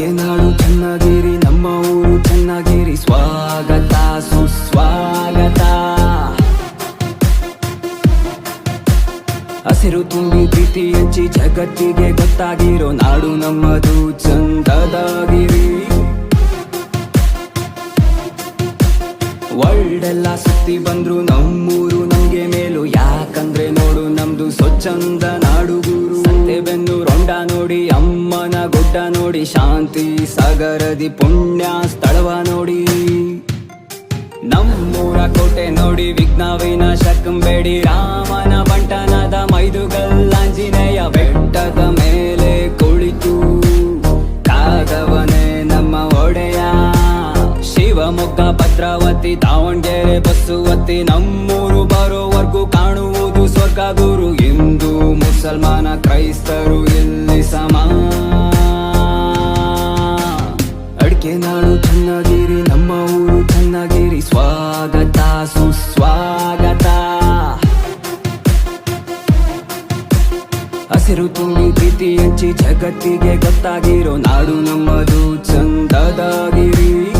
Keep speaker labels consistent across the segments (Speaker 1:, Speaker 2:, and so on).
Speaker 1: ಅಡಿಕೆ ನಾಡು ಚೆನ್ನಾಗಿರಿ, ನಮ್ಮ ಊರು ಚೆನ್ನಾಗಿರಿ. ಸ್ವಾಗತ, ಸುಸ್ವಾಗತ. ಹಸಿರು ತುಂಬಿ ಪ್ರೀತಿ ಹಂಚಿ ಜಗತ್ತಿಗೆ ಗೊತ್ತಾಗಿರೋ ನಾಡು ನಮ್ಮದು ಚಂದದಾಗಿರಿ. ವರ್ಲ್ಡ್ ಎಲ್ಲ ಸುತ್ತಿ ಬಂದ್ರು ನಮ್ಮೂರು, ನಮ್ಗೆ ಮೇಲು. ಯಾಕಂದ್ರೆ ನೋಡು, ನಮ್ದು ಸ್ವಚ್ಛಂದ ನಾಡುಗೂರು ಸಂತೆ ಬೆನ್ನು ರೊಂಡ ನೋಡಿ ನೋಡಿ ಶಾಂತಿ, ಸಾಗರದಿ ಪುಣ್ಯ, ಸ್ಥಳವ ನೋಡಿ. ನಮ್ಮೂರ ಕೋಟೆ ನೋಡಿ ವಿಘ್ನ ವಿನಾಶಕಂಬೇಡಿ ರಾಮನ ಬಂಟನದ ಮೈದುಗಲ್ಲಾಂಜನೇಯ ಬೆಟ್ಟದ ಮೇಲೆ ಕುಳಿತು. ಕಾಗವನೇ ನಮ್ಮ ಒಡೆಯ, ಶಿವಮೊಗ್ಗ ಭದ್ರಾವತಿ, ದಾವಣಗೆರೆ ಬಸ್ಸುವತಿ ನಮ್ಮೂರು ಬರೋವರೆಗೂ ಕಾಣುವುದು ಸ್ವರ್ಗ ಗುರು. ಹಿಂದೂ, ಮುಸಲ್ಮಾನ, ಕ್ರೈಸ್ತರು ಇಲ್ಲಿ ಸಮ ಅಡಿಕೆ ನಾಡು ಚೆನ್ನಾಗಿರಿ, ನಮ್ಮ ಊರು ಚೆನ್ನಾಗಿರಿ. ಸ್ವಾಗತ, ಸುಸ್ವಾಗತ. ಹಸಿರು ತುಂಬಿ ಪ್ರೀತಿ ಹಂಚಿ ಜಗತ್ತಿಗೆ ಗೊತ್ತಾಗಿರೋ ನಾಡು ನಮ್ಮದು ಚಂದದಾಗಿರಿ.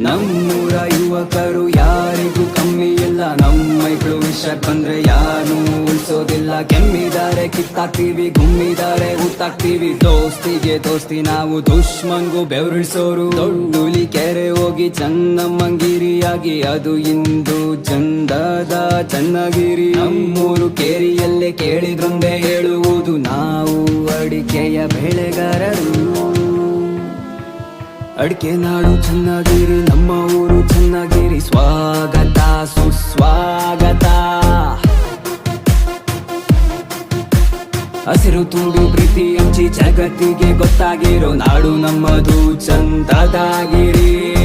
Speaker 1: ನಮ್ಮೂರ ಯುವಕರು ಯಾರಿಗೂ ಕಮ್ಮಿ ಇಲ್ಲ. ನಮ್ಮ ನಮ್ಮೈಗಳು ವಿಷ ಬಂದ್ರೆ ಯಾರು ಕೆಮ್ಮಿದ್ದಾರೆ ಕಿತ್ತಾಕ್ತೀವಿ ಗುಮ್ಮಿದ್ದಾರೆ ಊತಾಕ್ತೀವಿ ದೋಸ್ತಿಗೆ ದೋಸ್ತಿ, ನಾವು ದುಶ್ಮನ್ಗೂ ಬೆವರಿಸೋರು ದೊಡ್ಡುಲಿ ಕೆರೆ ಹೋಗಿ ಚನ್ನಮ್ಮಂಗಿರಿಯಾಗಿ, ಅದು ಇಂದು ಚಂದದ ಚನ್ನಗಿರಿ. ನಮ್ಮೂರು ಕೇರಿಯಲ್ಲೇ ಕೇಳಿದ್ರೊಂದೇ ಹೇಳುವುದು, ನಾವು ಅಡಿಕೆಯ ಬೆಳೆಗಾರರು. ಅಡಿಕೆ ನಾಡು ಚನ್ನಗಿರಿ, ನಮ್ಮ ಊರು ಚನ್ನಗಿರಿ. ಸ್ವಾಗತ ಸುಸ್ವಾಗತ ಹಸಿರು ತುಂಬಿ ಪ್ರೀತಿ ಹಂಚಿ ಜಗತ್ತಿಗೆ ಗೊತ್ತಾಗಿರೋ ನಾಡು ನಮ್ಮದು ಚಂದದಾಗಿರಿ.